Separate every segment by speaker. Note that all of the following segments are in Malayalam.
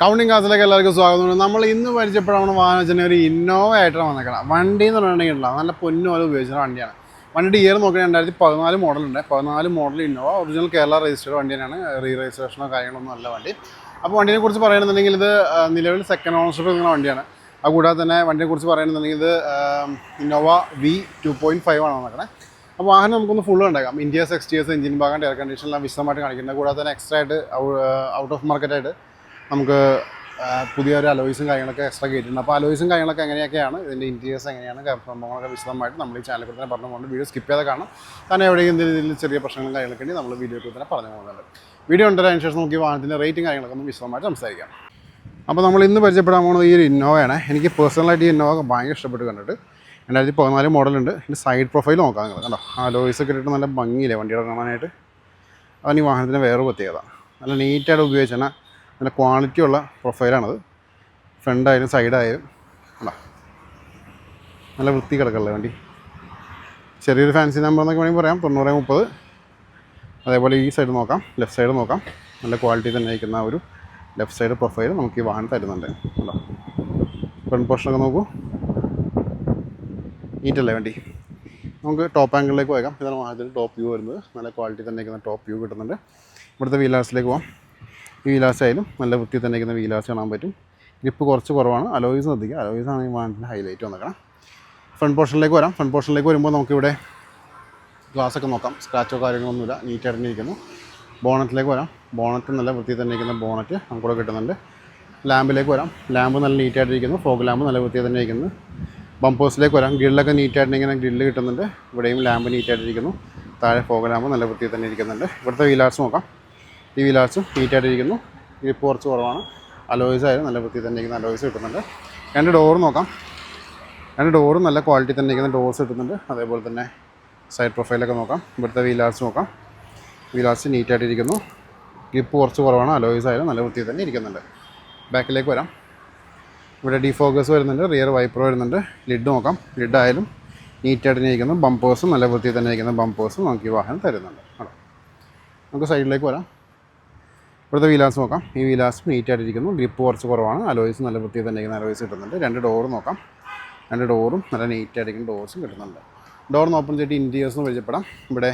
Speaker 1: കൗണ്ടിങ് ക്ലാസ്സിലേക്ക് എല്ലാവർക്കും സ്വാഗതം നമ്മൾ ഇന്ന് പരിചയപ്പെടാവുന്ന വാഹനം വെച്ചാൽ ഒരു ഇന്നോവ ആയിട്ടാണ് വന്നേക്കണം. വണ്ടി എന്ന് പറഞ്ഞിട്ടുണ്ടെങ്കിൽ നല്ല പൊന്നു പോലെ ഉപയോഗിച്ച വണ്ടിയാണ്. വണ്ടിയുടെ ഇയർ നോക്കിയാൽ രണ്ടായിരത്തി പതിനാല് മോഡലുണ്ട് പതിനാല് model Innova original Kerala registered വണ്ടി തന്നെയാണ്. റീ രജിസ്ട്രേഷനോ കാര്യങ്ങളൊന്നും അല്ല വണ്ടി. അപ്പോൾ വണ്ടിനെ കുറിച്ച് പറയുകയാണെന്നുണ്ടെങ്കിൽ ഇത് നിലവിൽ സെക്കൻഡ് ഓണർഷിപ്പ് നിൽക്കുന്ന വണ്ടിയാണ്. അത് കൂടാതെ തന്നെ വണ്ടിയെ കുറിച്ച് പറയുകയാണെന്നുണ്ടെങ്കിൽ ഇത് Innova V two point five ആണ് വന്നേക്കണേ. അപ്പോൾ വാഹനം നമുക്കൊന്ന് ഫുള്ള് ഉണ്ടാക്കാം ഇന്ത്യ സിക്സ് ഇയേഴ്സ് എഞ്ചിൻ ഭാഗം എയർ കണ്ടീഷനെല്ലാം വിശദമായിട്ട് കാണിക്കുന്നത് കൂടാതെ തന്നെ എക്സ്ട്രാ ആയിട്ട് ഔട്ട് ഓഫ് മാർക്കറ്റായിട്ട് നമുക്ക് പുതിയൊരു അലോയ്സും കാര്യങ്ങളൊക്കെ എക്സ്ട്രാ കയറ്റിയിട്ടുണ്ട് അപ്പോൾ അലോയ്സും കാര്യങ്ങളൊക്കെ എങ്ങനെയൊക്കെയാണ്? ഇതിന്റെ ഇന്റീരിയേഴ്സ് എങ്ങനെയാണ്? സംഭവങ്ങളൊക്കെ വിശദമായിട്ട് നമ്മൾ ഈ ചാനൽ കൂടെ തന്നെ പറഞ്ഞു പോകുന്നുണ്ട്. വീഡിയോ സ്കിപ്പ് ചെയ്താൽ കാണാം കാരണം എവിടെയും എന്തെങ്കിലും ചെറിയ പ്രശ്നങ്ങളും കാര്യങ്ങളൊക്കെ ഉണ്ടെങ്കിൽ നമ്മൾ വീഡിയോ കൂടെ തന്നെ പറഞ്ഞു പോകുന്നുണ്ട്. വീഡിയോ ഉണ്ടതിന് ശേഷം നമുക്ക് ഈ വാഹനത്തിന്റെ റേറ്റും കാര്യങ്ങളൊക്കെ ഒന്ന് വിശദമായിട്ട് സംസാരിക്കാം. അപ്പോൾ നമ്മൾ ഇന്ന് പരിചയപ്പെടാൻ പോകുന്നത് ഈ ഒരു ഇന്നോവയാണ് എനിക്ക് പേഴ്സണലായിട്ട് ഈ ഇന്നോവ ഭയങ്കര ഇഷ്ടപ്പെട്ട് കണ്ടിട്ട്. രണ്ടായിരത്തി പതിനാല് മോഡലുണ്ട് ഇതിന്റെ സൈഡ് പ്രൊഫൈൽ നോക്കാം നിങ്ങൾ. കണ്ടോ? ആ ലോയ്സ് ഒക്കെ ഇട്ടിട്ട് നല്ല ഭംഗിയില്ലേ വണ്ടിയുടെ കാണാനായിട്ട്? അതാണ് ഈ വാഹനത്തിന്റെ വേറെ പ്രത്യേകത. നല്ല നീറ്റായിട്ട് ഉപയോഗിച്ചാൽ നല്ല ക്വാളിറ്റി ഉള്ള പ്രൊഫൈലാണത് ഫ്രണ്ടായാലും സൈഡായാലും കണ്ടോ? നല്ല വൃത്തി കിടക്കല്ലേ വണ്ടി? ചെറിയൊരു ഫാൻസി നമ്പർ എന്നൊക്കെ വേണമെങ്കിൽ പറയാം. തൊണ്ണൂറ് മുപ്പത്. അതേപോലെ ഈ സൈഡ് നോക്കാം. ലെഫ്റ്റ് സൈഡ് നോക്കാം. നല്ല ക്വാളിറ്റി തന്നെ ഇരിക്കുന്ന ഒരു ലെഫ്റ്റ് സൈഡ് പ്രൊഫൈൽ നമുക്ക് ഈ വാഹനം തരുന്നുണ്ട്. കണ്ടോ? ഫ്രണ്ട് പോർഷനൊക്കെ നോക്കൂ. നീറ്റല്ലേ വണ്ടി? നമുക്ക് ടോപ്പ് ആംഗിളിലേക്ക് പോയേക്കാം ഇതാണ് വാഹനത്തിന്റെ ടോപ്പ് വ്യൂ വരുന്നത്. നല്ല ക്വാളിറ്റി തന്നെ ഇരിക്കുന്ന ടോപ്പ് വ്യൂ കിട്ടുന്നുണ്ട്. ഇവിടുത്തെ വീലേഴ്സിലേക്ക് പോകാം. വീലാസ് ആയാലും നല്ല വൃത്തി തന്നെ ഇരിക്കുന്ന വീലാസ് കാണാൻ പറ്റും. ഗ്രിപ്പ് കുറച്ച് കുറവാണ്. അലോയിസ് ശ്രദ്ധിക്കുക അലോയിസ് ആണ് ഈ വാഹനത്തിന്റെ ഹൈലൈറ്റ് വന്നേക്കണം. ഫ്രണ്ട് പോർഷനിലേക്ക് വരാം. ഫ്രണ്ട് പോർഷനിലേക്ക് വരുമ്പോൾ നമുക്കിവിടെ ഒക്കെ നോക്കാം. സ്ക്രാച്ചോ കാര്യങ്ങളൊന്നുമില്ല നീറ്റ് തന്നെ ഇരിക്കുന്നു ബോണറ്റിലേക്ക് വരാം. ബോണറ്റ് നല്ല വൃത്തി തന്നെ ഇരിക്കുന്ന ബോണറ്റ് നമുക്കിവിടെ കിട്ടുന്നുണ്ട്. ലാമ്പിലേക്ക് വരാം. ലാമ്പ് നല്ല നീറ്റായിട്ട് ഇരിക്കുന്നു ഫോഗ് ലാമ്പ് നല്ല വൃത്തി തന്നെ ഇരിക്കുന്നു. ബമ്പേഴ്സിലേക്ക് വരാം. ഗ്രില്ലൊക്കെ നീറ്റായിട്ട് ഇങ്ങനെ ഗ്രില്ല് കിട്ടുന്നുണ്ട്. ഇവിടെയും ലാമ്പ് നീറ്റായിട്ടിരിക്കുന്നു താഴെ ഫോഗ് ലാമ്പ് നല്ല വൃത്തി തന്നെ ഇരിക്കുന്നുണ്ട്. ഇവിടുത്തെ വീലാർസ് നോക്കാം. ഈ വീലാർസും ഹീറ്റായിട്ടിരിക്കുന്നു ഗ്രിപ്പ് കുറച്ച് കുറവാണ്. അലോയ്സ് ആയാലും നല്ല വൃത്തി തന്നെ ഇരിക്കുന്ന. അലോയ്സ് കിട്ടുന്നുണ്ട്. രണ്ട് ഡോർ നോക്കാം. രണ്ട് ഡോറും നല്ല ക്വാളിറ്റി തന്നെ ഇരിക്കുന്ന ഡോർസ് കിട്ടുന്നുണ്ട്. അതേപോലെ തന്നെ സൈഡ് പ്രൊഫൈലൊക്കെ നോക്കാം. ഇവിടുത്തെ വീലാർസ് നോക്കാം. വീലാർസ് നീറ്റായിട്ടിരിക്കുന്നു ഗിപ്പ് കുറച്ച് കുറവാണ്. അലോയ്സ് ആയാലും നല്ല വൃത്തി തന്നെ ഇരിക്കുന്നുണ്ട്. ബാക്കിലേക്ക് വരാം. ഇവിടെ ഡിഫോക്കസ് വരുന്നുണ്ട്. റിയർ വൈപ്പർ വരുന്നുണ്ട്. ലിഡ് നോക്കാം. ലിഡ് ആയാലും നീറ്റായിട്ട് തന്നെ ഇരിക്കുന്നു. ബമ്പേഴ്സും നല്ല വൃത്തിയിൽ തന്നെ ഇരിക്കുന്ന. ബമ്പേഴ്സും നമുക്ക് ഈ വാഹനം തരുന്നുണ്ട്. നമുക്ക് സൈഡിലേക്ക് വരാം. ഇവിടുത്തെ വീലാസ് നോക്കാം. ഈ വീലാസ് നീറ്റായിട്ടിരിക്കുന്നു ഗ്രിപ്പ് കുറച്ച് കുറവാണ്. അലോയ്സ് നല്ല വൃത്തി തന്നെ ഇരിക്കുന്ന അലോയ്സ് കിട്ടുന്നുണ്ട്. രണ്ട് ഡോറ് നോക്കാം. രണ്ട് ഡോറും നല്ല നീറ്റായിട്ടിരിക്കുന്ന ഡോർസും കിട്ടുന്നുണ്ട്. ഡോറിന് ഓപ്പൺ ചെയ്തിട്ട് ഇന്റീരിയേഴ്സ് പരിചയപ്പെടാം. ഇവിടെ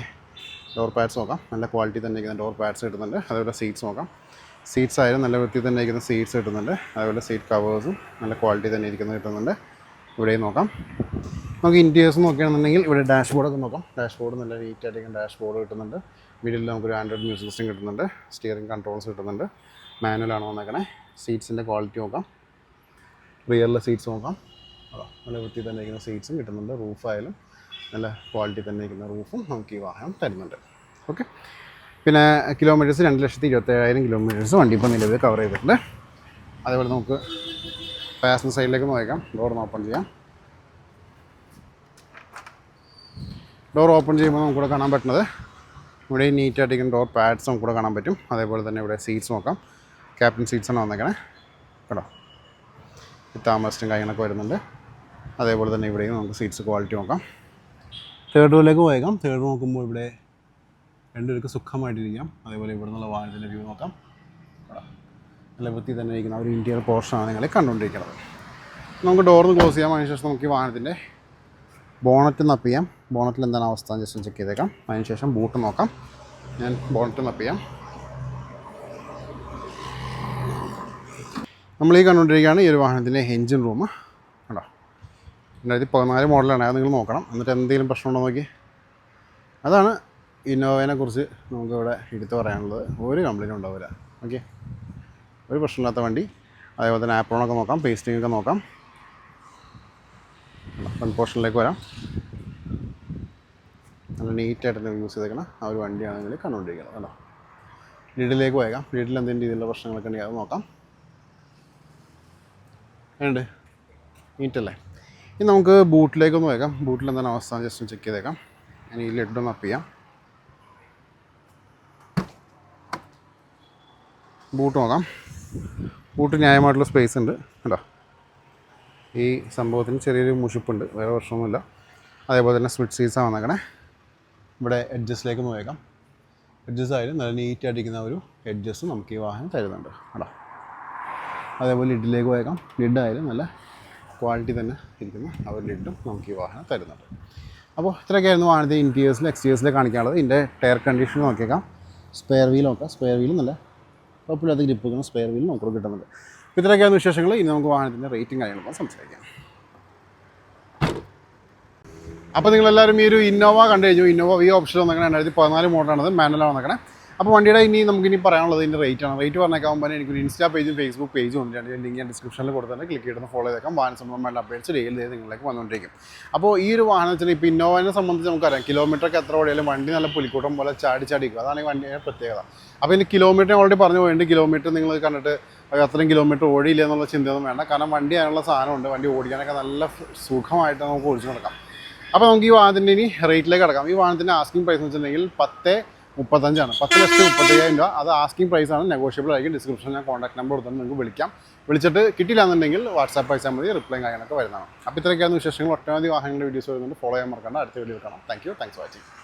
Speaker 1: ഡോർ പാഡ്സ് നോക്കാം. നല്ല ക്വാളിറ്റി തന്നെ ഇരിക്കുന്ന ഡോർ പാഡ്സ് കിട്ടുന്നുണ്ട്. അതേപോലെ സീറ്റ്സ് നോക്കാം. സീറ്റ്സ് ആയാലും നല്ല വൃത്തി തന്നെ ഇരിക്കുന്ന സീറ്റ്സ് കിട്ടുന്നുണ്ട്. അതേപോലെ സീറ്റ് കവേഴ്സും നല്ല ക്വാളിറ്റി തന്നെ ഇരിക്കുന്നത് കിട്ടുന്നുണ്ട്. ഇവിടെയും നോക്കാം. നമുക്ക് ഇന്റീരിയേഴ്സ് നോക്കുകയാണെന്നുണ്ടെങ്കിൽ ഇവിടെ ഡാഷ്ബോർഡൊക്കെ നോക്കാം. ഡാഷ്ബോർഡ് നല്ല നീറ്റായിട്ടിരിക്കുന്ന ഡാഷ്ബോർഡ് കിട്ടുന്നുണ്ട്. മിഡിൽ നമുക്കൊരു ആൻഡ്രോയിഡ് മ്യൂസിക് സിസ്റ്റം കിട്ടുന്നുണ്ട്. സ്റ്റിയറിംഗ് കൺട്രോൾസ് കിട്ടുന്നുണ്ട്. മാനുവലാണ് വന്നേക്കണേ. സീറ്റ്സിന്റെ ക്വാളിറ്റി നോക്കാം. റിയറിലെ സീറ്റ്സ് നോക്കാം. നല്ല വൃത്തി തന്നെ ഇരിക്കുന്ന സീറ്റ്സും കിട്ടുന്നുണ്ട്. റൂഫായാലും നല്ല ക്വാളിറ്റി തന്നെ ഇരിക്കുന്ന റൂഫും നമുക്ക് ഈ വാഹനം തരുന്നുണ്ട്. ഓക്കെ പിന്നെ കിലോമീറ്റേഴ്സ് രണ്ട് ലക്ഷത്തി ഇരുപത്തേഴായിരം കിലോമീറ്റേഴ്സ് വണ്ടി ഇപ്പോൾ നിലവിൽ കവർ ചെയ്തിട്ടുണ്ട്. അതേപോലെ നമുക്ക് പാസഞ്ചർ സൈഡിലേക്ക് നോക്കാം ഡോർ ഓപ്പൺ ചെയ്യാം. ഡോർ ഓപ്പൺ ചെയ്യുമ്പോൾ നമുക്കിവിടെ കാണാൻ പറ്റുന്നത് ഇവിടെ നീറ്റായിട്ടിരിക്കുന്ന ഡോർ പാഡ്സ് കൂടെ കാണാൻ പറ്റും. അതേപോലെ തന്നെ ഇവിടെ സീറ്റ്സ് നോക്കാം. ക്യാപ്റ്റൻ സീറ്റ്സാണ് വന്നേക്കണേ. കേട്ടോ? താമസിച്ചും കാര്യങ്ങളൊക്കെ വരുന്നുണ്ട്. അതേപോലെ തന്നെ ഇവിടെയും നമുക്ക് സീറ്റ്സ് ക്വാളിറ്റി നോക്കാം. തേർഡ് റോയിലേക്ക് പോയേക്കാം. തേർഡ് നോക്കുമ്പോൾ ഇവിടെ രണ്ടുപേർക്ക് സുഖമായിട്ടിരിക്കാം. അതേപോലെ ഇവിടെ നിന്നുള്ള വാഹനത്തിന്റെ വ്യൂ നോക്കാം. നല്ല വൃത്തി തന്നെ ഇരിക്കുന്ന ഒരു ഇന്റീരിയർ പോർഷനാണ് നിങ്ങളെ കണ്ടുകൊണ്ടിരിക്കുന്നത്. നമുക്ക് ഡോറിന് ക്ലോസ് ചെയ്യാം. അതിനുശേഷം നമുക്ക് ഈ വാഹനത്തിന്റെ ബോണറ്റ് നപ്പ് ചെയ്യാം. ബോണറ്റിൽ എന്താണ് അവസ്ഥ ജസ്റ്റ് ചെക്ക് ചെയ്തേക്കാം. അതിനുശേഷം ബൂട്ട് നോക്കാം. ഞാൻ ബോണറ്റ് നപ്പ് ചെയ്യാം. നമ്മൾ ഈ കണ്ടുകൊണ്ടിരിക്കുകയാണ് ഈ ഒരു വാഹനത്തിന്റെ എൻജിൻ റൂം കേട്ടോ രണ്ടായിരത്തി പതിനാല് മോഡലാണ് അത് നിങ്ങൾ നോക്കണം. എന്നിട്ട് എന്തെങ്കിലും പ്രശ്നമുണ്ടോ നോക്കി. അതാണ് ഇന്നോവേനെ കുറിച്ച് നമുക്കിവിടെ എടുത്ത് പറയാനുള്ളത്. ഒരു കംപ്ലൈന്റും ഉണ്ടാവില്ല. ഓക്കെ ഒരു പ്രശ്നമില്ലാത്ത വണ്ടി. അതേപോലെ തന്നെ ആപ്രോണൊക്കെ നോക്കാം. പേസ്റ്റിംഗ് ഒക്കെ നോക്കാം. ഫ്രണ്ട് പോർഷനിലേക്ക് വരാം. നല്ല നീറ്റായിട്ട് യൂസ് ചെയ്തേക്കണം. ആ ഒരു വണ്ടിയാണ് നിങ്ങൾ കണ്ടുകൊണ്ടിരിക്കുന്നത് കേട്ടോ ലീഡിലേക്ക് പോയേക്കാം. ലീഡിൽ എന്തെങ്കിലും രീതിയിലുള്ള പ്രശ്നങ്ങളൊക്കെ ഉണ്ടെങ്കിൽ അത് നോക്കാം. ഉണ്ട് നീറ്റല്ലേ ഇനി നമുക്ക് ബൂട്ടിലേക്കൊന്ന് പോയേക്കാം. ബൂട്ടിൽ എന്താണ് അവസ്ഥ ജസ്റ്റ് ചെക്ക് ചെയ്തേക്കാം. ഞാൻ ഈ ലെഡ് ഒന്ന് അപ്പ് ചെയ്യാം. ബൂട്ട് നോക്കാം. ബൂട്ട് ന്യായമായിട്ടുള്ള സ്പേസ് ഉണ്ട്. കേട്ടോ ഈ സംഭവത്തിന് ചെറിയൊരു മുഷിപ്പുണ്ട്. വേറെ പ്രശ്നമൊന്നുമില്ല. അതേപോലെ തന്നെ സ്വിറ്റ് സീസാണ് വന്നേക്കണേ. ഇവിടെ എഡ്ജസ്റ്റിലേക്ക് നോക്കാം എഡ്ജസ് ആയാലും നല്ല നീറ്റ് അടിക്കുന്ന ഒരു എഡ്ജസ് നമുക്ക് ഈ വാഹനം തരുന്നുണ്ട്. കേട്ടോ അതേപോലെ ലിഡിലേക്ക് പോയേക്കാം. ലിഡ് ആയാലും നല്ല ക്വാളിറ്റി തന്നെ ഇരിക്കുന്ന ആ ഒരു ലിഡും നമുക്ക് ഈ വാഹനം തരുന്നുണ്ട്. അപ്പോൾ ഇത്രയൊക്കെയായിരുന്നു വാഹനത്തെ ഇന്റീരിയേഴ്സിൽ എക്സ്റ്റീരിയേഴ്സിൽ കാണിക്കാനുള്ളത്. ഇതിന്റെ ടയർ കണ്ടീഷൻ നോക്കിയേക്കാം. സ്പെയർ വീൽ നോക്കാം. സ്പെയർ വീൽ നല്ല കുഴപ്പമില്ലാത്ത ഗ്രിപ്പ് സ്പെയർ വീൽ നമുക്ക് കിട്ടുന്നുണ്ട്. ഇത്രയൊക്കെയാണ് വിശേഷങ്ങൾ. ഇനി നമുക്ക് വാഹനത്തിന്റെ റേറ്റും കാര്യങ്ങളൊക്കെ സംസാരിക്കാം. അപ്പോൾ നിങ്ങൾ എല്ലാവരും ഈ ഒരു ഇന്നോവ കണ്ടു കഴിഞ്ഞു. ഇന്നോവ ഈ ഓപ്ഷൻ വന്നേക്കണേ. രണ്ടായിരത്തി പതിനാല് മോഡലാണത് മാനുവലാണ് വന്നേക്കണേ. അപ്പോൾ വണ്ടിയുടെ ഇനി നമുക്ക് ഇനി പറയാനുള്ളത് ഇതിന്റെ റേറ്റ് ആണ്. റേറ്റ് പറഞ്ഞേക്കാകുമ്പോൾ എനിക്കൊരു ഇൻസ്റ്റാ പേജും ഫേസ്ബുക്ക് പേജും ഉണ്ട്. അതിന്റെ ലിങ്ക് ഞാൻ ഡിസ്ക്രിപ്ഷനിൽ കൊടുത്തിട്ട് ക്ലിക്ക് ചെയ്ത് ഫോളോ ചെയ്തേക്കാം. വാഹന സംബന്ധമായിട്ട് അപ്ഡേറ്റ്സ് ഡെയിലി നിങ്ങളിലേക്ക് വന്നുകൊണ്ടിരിക്കും. അപ്പോൾ ഈ ഒരു വാഹനം വെച്ചാൽ ഇപ്പോൾ ഇന്നോവനെ സംബന്ധിച്ച് നമുക്കറിയാം. കിലോമീറ്ററൊക്കെ എത്ര ഓടിയാലും വണ്ടി നല്ല പുലിക്കൂട്ടം പോലെ ചാടി ചാടിക്കും അതാണ് ഈ വണ്ടിയുടെ പ്രത്യേകത. അപ്പോൾ ഇതിന് കിലോമീറ്റർ ഓൾറെഡി പറഞ്ഞു പോയിട്ട് കിലോമീറ്റർ നിങ്ങൾ കണ്ടിട്ട് അത് അത്രയും കിലോമീറ്റർ ഓടിയില്ല എന്നുള്ള ചിന്തയൊന്നും വേണ്ട. കാരണം വണ്ടി അതിനുള്ള സാധനമുണ്ട്. വണ്ടി ഓടിക്കാനൊക്കെ നല്ല സുഖമായിട്ട് നമുക്ക് ഓടിച്ചു നടക്കാം. അപ്പോൾ നമുക്ക് ഈ വാഹനത്തിന്റെ ഇനി റേറ്റിലേക്ക് കിടക്കാം. ഈ വാഹനത്തിന്റെ ആസ്കിംഗ് പ്രൈസ് എന്ന് വെച്ചിട്ടുണ്ടെങ്കിൽ പത്ത് മുപ്പത്തഞ്ചാണ്. പത്ത് ലക്ഷത്തി മുപ്പത്തയ്യായിരം രൂപ. അത് ആസ്കിംഗ് പ്രൈസ് ആണ്. നെഗോഷ്യബിൾ ആയിരിക്കും. ഡിസ്ക്രിപ്ഷനിൽ ഞാൻ കോൺടാക്ട് നമ്പർ കൊടുത്തു നിങ്ങൾക്ക് വിളിക്കാം. വിളിച്ചിട്ട് കിട്ടിയില്ല എന്നുണ്ടെങ്കിൽ വാട്സാപ്പ് അയച്ചാൽ മതി. റിപ്ലൈ കാര്യങ്ങളൊക്കെ വരുന്നതാണ്. അപ്പോൾ ഇത്രയൊക്കെയാണ് വിശേഷങ്ങൾ. ഒട്ടനവധി വാഹനങ്ങളുടെ വീഡിയോസ് വരുന്നുണ്ട്. ഫോളോ ചെയ്യാൻ മറക്കണ്ട. അടുത്ത വീഡിയോ കാണാം. Thank you thanks for watching